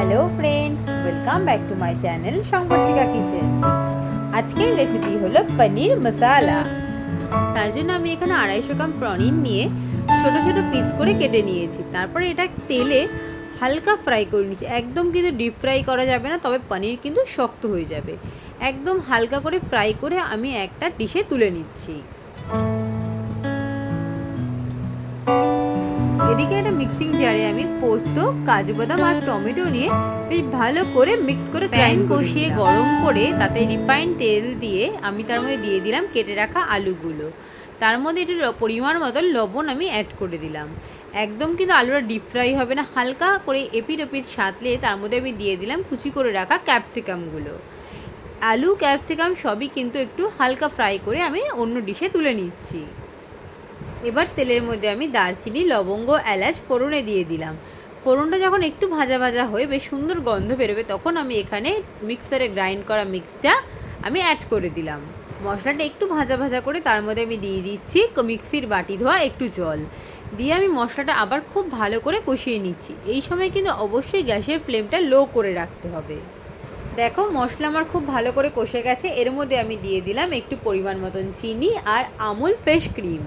Hello friends welcome back to my channel Sangbartika kitchen আজকের recipe হলো পনির মশালা তার জন্য আমি এখানে আড়াইশো গ্রাম পনির নিয়ে ছোট ছোট পিস করে কেটে নিয়েছি। তারপরে এটা তেলে হালকা ফ্রাই করে নিয়েছি। একদম কিন্তু ডিপ ফ্রাই করা যাবে না, তবে পনির কিন্তু শক্ত হয়ে যাবে। একদম হালকা করে ফ্রাই করে আমি একটা ডিশে তুলে নিচ্ছি। এদিকে একটা মিক্সিং জারে আমি পোস্ত কাজু বাদাম আর টমেটো নিয়ে বেশ ভালো করে মিক্স করে প্যান কষিয়ে গরম করে তাতে রিফাইন তেল দিয়ে আমি তার মধ্যে দিয়ে দিলাম কেটে রাখা আলুগুলো। তার মধ্যে একটু পরিমাণ মতো লবণ আমি অ্যাড করে দিলাম। একদম কিন্তু আলুটা ডিপ ফ্রাই হবে না হালকা করে এপিট ওপিট সাঁতলে তার মধ্যে আমি দিয়ে দিলাম কুচি করে রাখা ক্যাপসিকামগুলো আলু ক্যাপসিকাম সবই কিন্তু একটু হালকা ফ্রাই করে আমি অন্য ডিশে তুলে নিচ্ছি। এবার তেলের মধ্যে আমি দারচিনি, লবঙ্গ, এলাচ, ফোড়নে দিয়ে দিলাম। ফোড়নটা যখন একটু ভাজা ভাজা হয়ে বেশ সুন্দর গন্ধ বেরোবে, তখন আমি এখানে মিক্সারে গ্রাইন্ড করা মিক্সটা আমি অ্যাড করে দিলাম। মশলাটা একটু ভাজা ভাজা করে তার মধ্যে আমি দিয়ে দিচ্ছি মিক্সির বাটি ধোয়া একটু জল। দিয়ে আমি মশলাটা আবার খুব ভালো করে কষিয়ে নিচ্ছি। এই সময় কিন্তু অবশ্যই গ্যাসের ফ্লেমটা লো করে রাখতে হবে। দেখো, মশলা আমার খুব ভালো করে কষে গেছে। এর মধ্যে আমি দিয়ে দিলাম একটু পরিমাণ মতন চিনি আর আমুল ফ্রেশ ক্রিম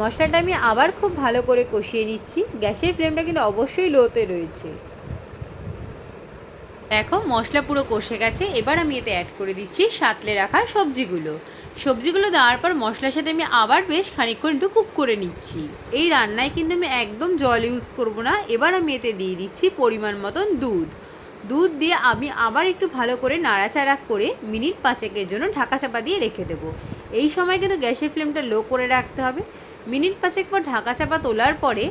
মশলাটা আমি আবার খুব ভালো করে কষিয়ে নিচ্ছি। গ্যাসের ফ্লেমটা কিন্তু অবশ্যই লোতে রয়েছে। দেখো, মশলা পুরো কষে গেছে। এবার আমি এতে অ্যাড করে দিচ্ছি সাতলে রাখা সবজিগুলো। সবজিগুলো দেওয়ার পর মশলার সাথে আমি আবার বেশ খানিকক্ষণ একটু কুক করে নিচ্ছি। এই রান্নায় কিন্তু আমি একদম জল ইউজ করব না। এবার আমি এতে দিয়ে দিচ্ছি পরিমাণ মতন দুধ। দুধ দিয়ে আমি আবার একটু ভালো করে নাড়াচাড়া করে মিনিট পাঁচেকের জন্য ঢাকা চাপা দিয়ে রেখে দেবো। এই সময় কিন্তু গ্যাসের ফ্লেমটা লো করে রাখতে হবে। মিনিট পাঁচেক পর ঢাকা চাপা তোলার পরে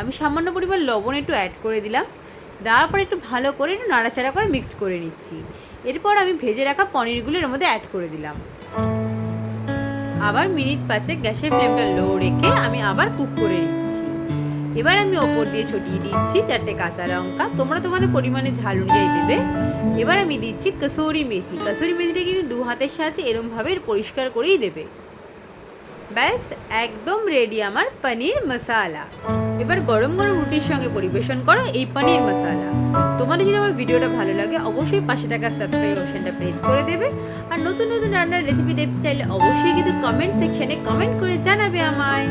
আমি সামান্য পরিমাণ লবণ একটু অ্যাড করে দিলাম। দেওয়ার পর একটু ভালো করে একটু নাড়াচাড়া করে মিক্সড করে নিচ্ছি। এরপর আমি ভেজে রাখা পনিরগুলো এর মধ্যে অ্যাড করে দিলাম। আবার মিনিট পাঁচেক গ্যাসের ফ্লেমটা লো রেখে আমি আবার কুক করে নিচ্ছি। এবার আমি ওপর দিয়ে ছটিয়ে দিচ্ছি চারটে কাঁচা লঙ্কা। তোমরা তোমাদের পরিমাণে ঝাল অনুযায়ী দেবে। এবার আমি দিচ্ছি কসুরি মেথি। কসুরি মেথিটা কিন্তু দু হাতের সাহায্যে এরমভাবে পরিষ্কার করেই দেবে। ব্যাস, একদম রেডি আমার পনির মশালা। এবার গরম গরম রুটির সঙ্গে পরিবেশন করো এই পনির মশালা। তোমাদের যদি আমার ভিডিওটা ভালো লাগে, অবশ্যই পাশে থাকা সাবস্ক্রাইব অপশনটা প্রেস করে দেবে। আর নতুন নতুন রান্নার রেসিপি দেখতে চাইলে অবশ্যই কিন্তু কমেন্ট সেকশনে কমেন্ট করে জানাবে আমায়।